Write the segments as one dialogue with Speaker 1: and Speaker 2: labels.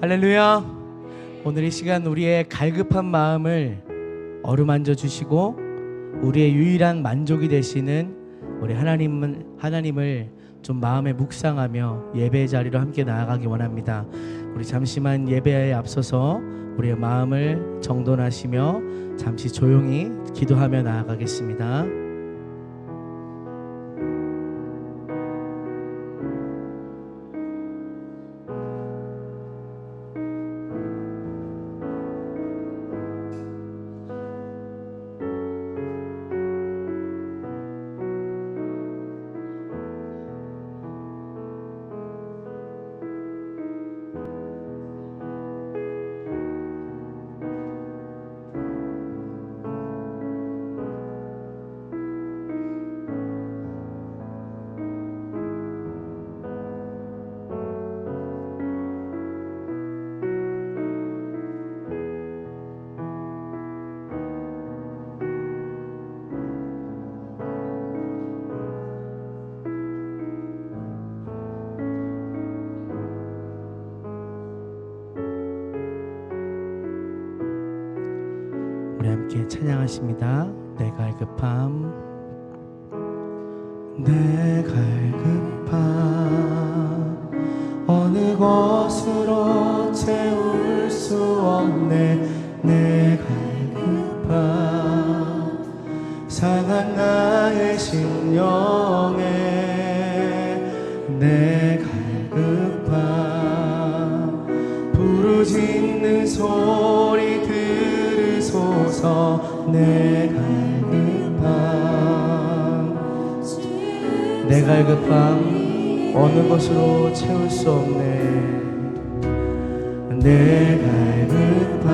Speaker 1: 할렐루야. 오늘 이 시간 우리의 갈급한 마음을 어루만져 주시고 우리의 유일한 만족이 되시는 우리 하나님을 하나님을 좀 마음에 묵상하며 예배 자리로 함께 나아가기 원합니다. 우리 잠시만 예배에 앞서서 우리의 마음을 정돈하시며 잠시 조용히 기도하며 나아가겠습니다. 함께 찬양하십니다. 내 갈급함. 내 갈급함. 어느 것으로 채울 수 없네. 내 갈급함. 상한 나의 심령에 내 갈급함. 부르짖는 소리 들으소서 내 갈급함. 내 갈급함 어느 것으로 채울 수 없네. 내 갈급함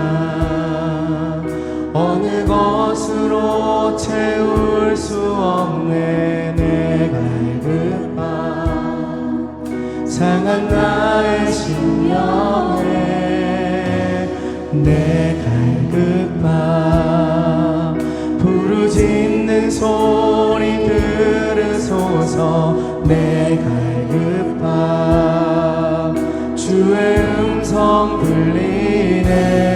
Speaker 1: 어느 것으로 채울 수 없네. 내 갈급함 상한 나의 심령에 내 갈급 함 부르짖는 소리 들으소서 내 갈급함. 주의 음성 들리네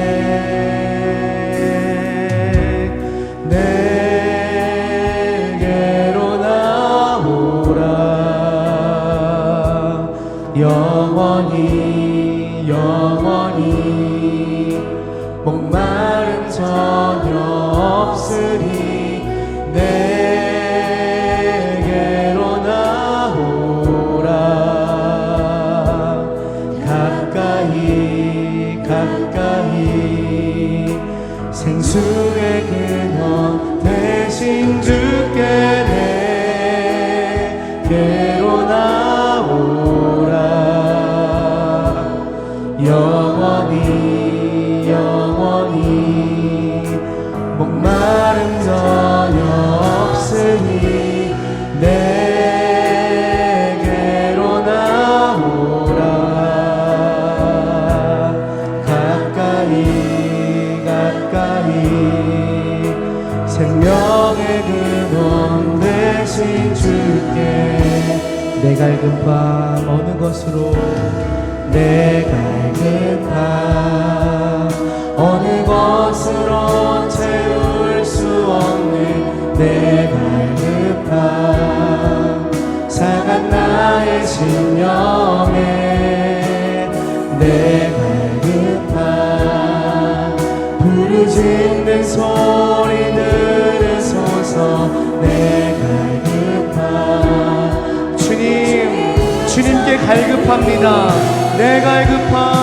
Speaker 1: 내 갈급함 어느 것으로? 내 갈급함 어느 것으로 채울 수 없는 내 갈급함? 상한 나의 심령에 내 갈급함? 부르짖는 소리 주님께 갈급합니다. 내 갈급함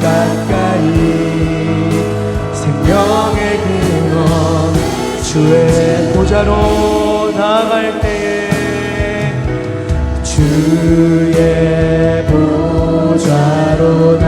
Speaker 1: 가까이 생명의 근원 주의 보좌로 나갈 때에 주의 보좌로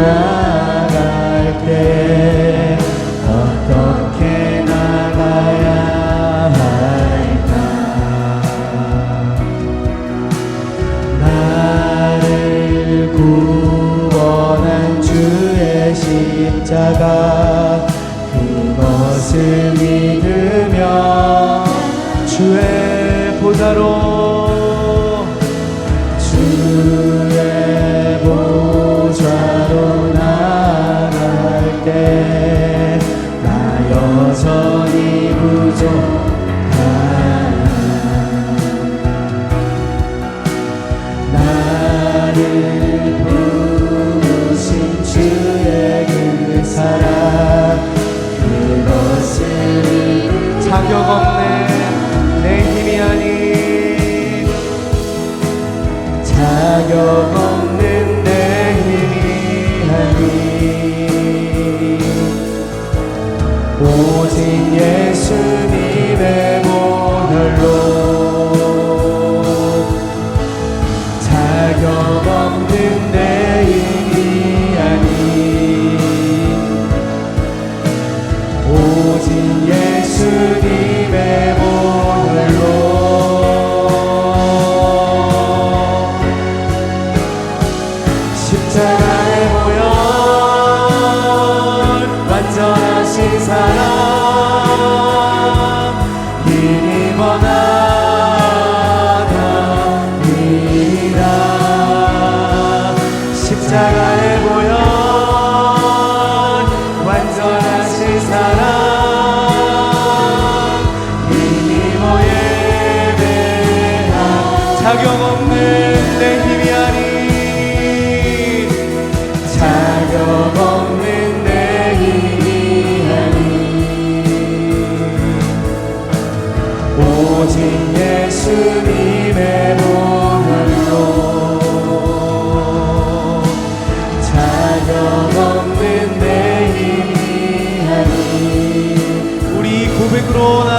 Speaker 1: pro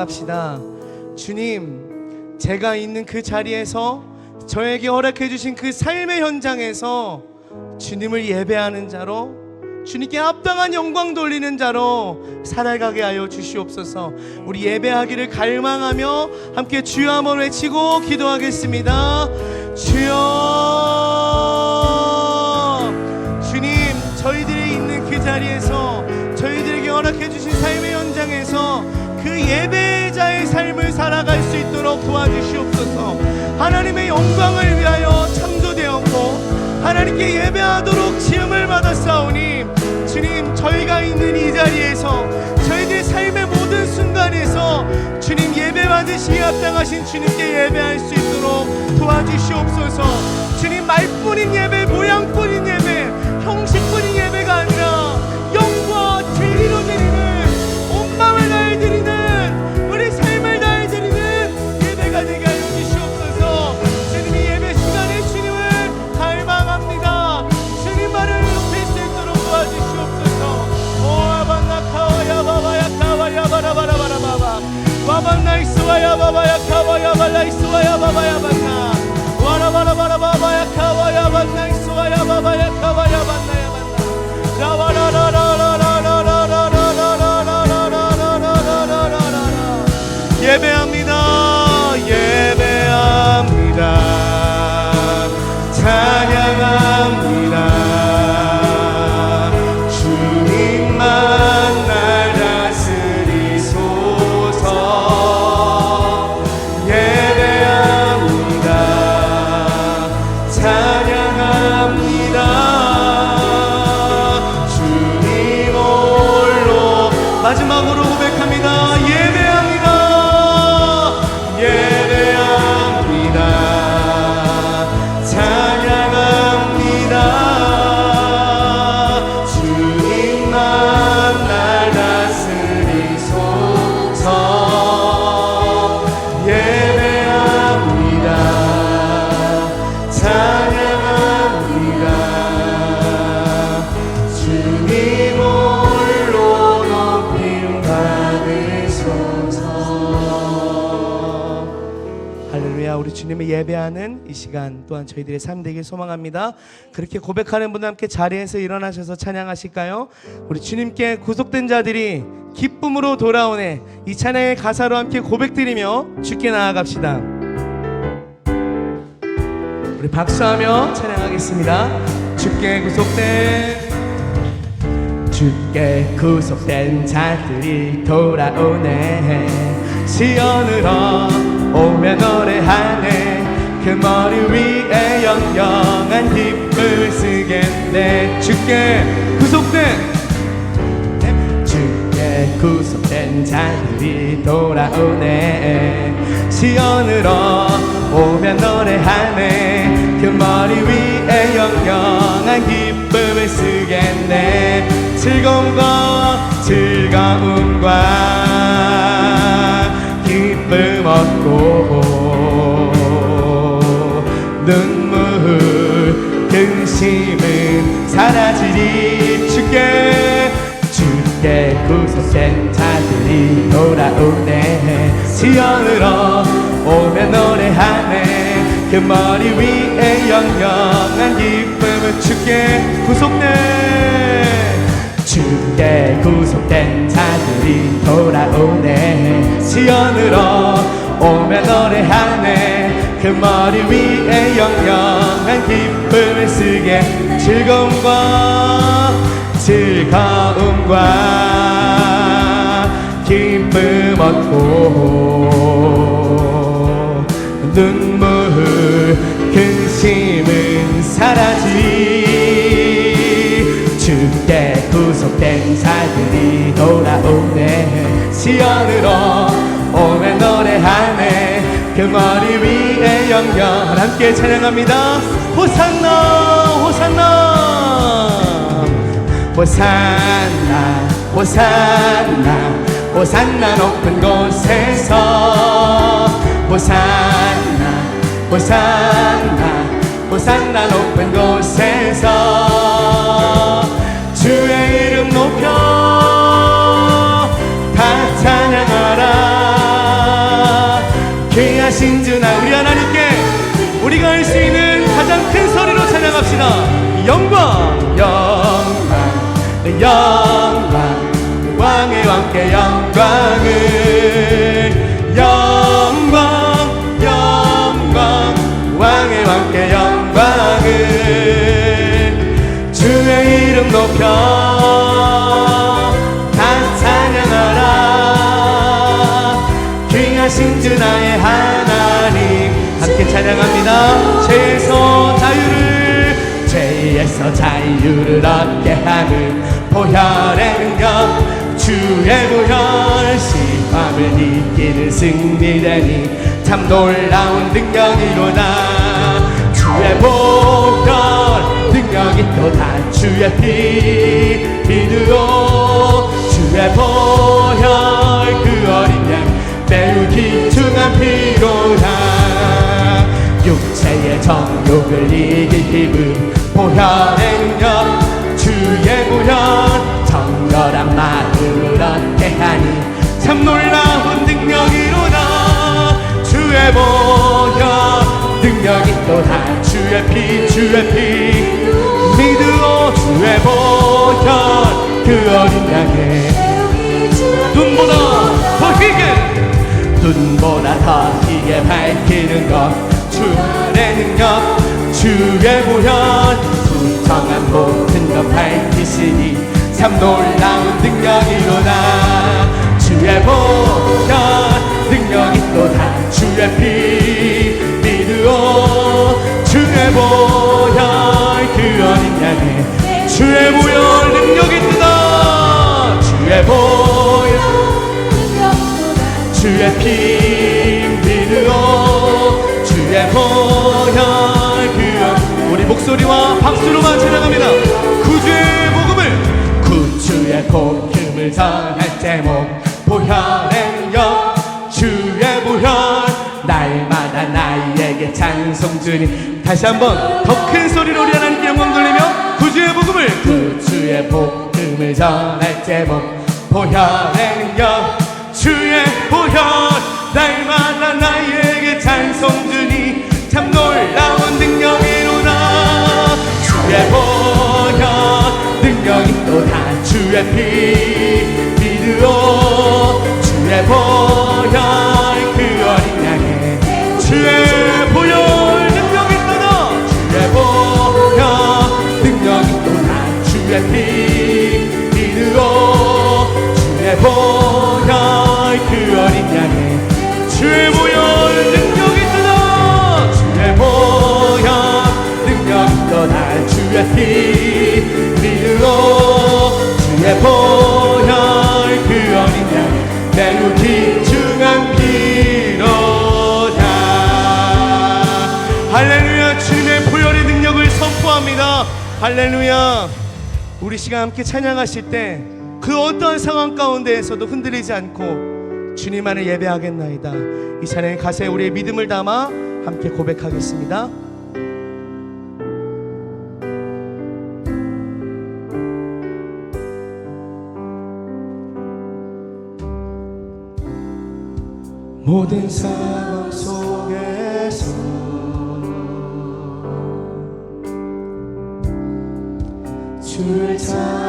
Speaker 1: 나아갑시다. 주님, 제가 있는 그 자리에서 저에게 허락해 주신 그 삶의 현장에서 주님을 예배하는 자로 주님께 합당한 영광 돌리는 자로 살아가게 하여 주시옵소서. 우리 예배하기를 갈망하며 함께 주여 한번 외치고 기도하겠습니다. 주여 예배자의 삶을 살아갈 수 있도록 도와주시옵소서. 하나님의 영광을 위하여 창조되었고 하나님께 예배하도록 지음을 받았사오니 주님 저희가 있는 이 자리에서 저희들의 삶의 모든 순간에서 주님 예배 받으시기 합당하신 주님께 예배할 수 있도록 도와주시옵소서. 주님 말뿐인 예배 모양뿐인 예배 babaya babaya bak. 마지막으로 고백합니다. 예 예배하는 이 시간 또한 저희들의 삶 되길 소망합니다. 그렇게 고백하는 분들 함께 자리에서 일어나셔서 찬양하실까요? 우리 주님께 구속된 자들이 기쁨으로 돌아오네. 이 찬양의 가사로 함께 고백드리며 주께 나아갑시다. 우리 박수하며 찬양하겠습니다. 주께 구속된 주께 구속된 자들이 돌아오네. 시연으로 오면 노래하네 그 머리 위에 영영한 기쁨을 쓰겠네. 주께 구속된 주께 구속된 자들이 돌아오네. 시연으로 오면 노래하네. 그 머리 위에 영영한 기쁨을 쓰겠네. 즐거움과 즐거움과 기쁨 얻고 근심은 사라지리 주께 주께 구속된 자들이 돌아오네. 시연으로 오면 노래하네. 그 머리 위에 영영한 기쁨은 주께 구속된 주께 구속된 자들이 돌아오네. 시연으로 오면 노래하네 그 머리 위에 영영한 기쁨을 쓰게 즐거움과 즐거움과 기쁨 얻고 눈물 근심은 사라지. 주께 구속된 사들이 돌아오네. 시원으로 오늘 노래하네. 그 머리 위 영영 함께 찬양합니다. 호산나 호산나. 호산나 호산나. 호산나 높은 곳에서. 호산나 호산나. 호산나 높은 곳에서 귀하신 주나 우리 하나님께 우리가 할 수 있는 가장 큰 소리로 찬양합시다. 영광 영광 영광. 왕의 왕께 영광을. 영광 영광. 왕의 왕께 영광 귀하신 주 나의 하나님. 함께 찬양합니다. 죄에서 자유를 죄에서 자유를 얻게 하는 보혈의 능력. 주의 보혈 시험을 이기는 승리되니 참 놀라운 능력이로다 주의 보혈 능력이 또 다 주의 피 피드로. 주의 보혈 그 귀중한 피로다 육체의 정욕을 이길 힘은 보혈의 능력 주의 보혈 정결한 마음을 얻게 하니 참 놀라운 능력이로다 주의 보혈 능력이 또다 주의 피 주의 피. 믿으오 주의 보혈. 그 어린 양의 눈보다 더 희게 눈보다 더 희게 밝히는 것. 주의 능력 주의 보혈 부정한 모든 것 밝히시니 참 놀라운 능력이로다 주의 보혈 능력이 또다. 주의 피 믿으오. 주의 보혈 그 어린 양의 주의 보혈 능력이 뜨다 주의 보혈 주의 피 믿으오 주의 보혈 그 우리 목소리와 박수로만 찬양합니다. 구주의 복음을 구주의 복음을 전할 제목. 보혈의 능력 주의 보혈. 날마다 나에게 찬송 주님 다시 한번 더 큰 소리로 우리 하나님께 영광 돌리며 구주의 복음을 구주의 복음을 전할 제목. 보혈의 능력 주의 날마다 나에게 찬송 주니 참 놀라운 능력이로다 주의 보혈 능력이 또다 주의 피 믿으오. 주의 보혈 그 어린 양의 주의 보혈 능력이 또다 주의 보혈 능력이 또다 주의 피 믿으오. 주의 보혈 그 어린 양의 주의 보혈 능력이 뜨다 주의 보혈 능력이 떠다 주의 피 믿으오 주의 보혈 그 어린 양 매우 귀중한 피로다 할렐루야 주님의 보혈의 능력을 선포합니다. 할렐루야. 우리 시간 함께 찬양하실 때그 어떠한 상황 가운데에서도 흔들리지 않고 주님만을 예배하겠나이다. 이 찬양의 가사에 우리의 믿음을 담아 함께 고백하겠습니다. 모든 상황 속에서 주를 찬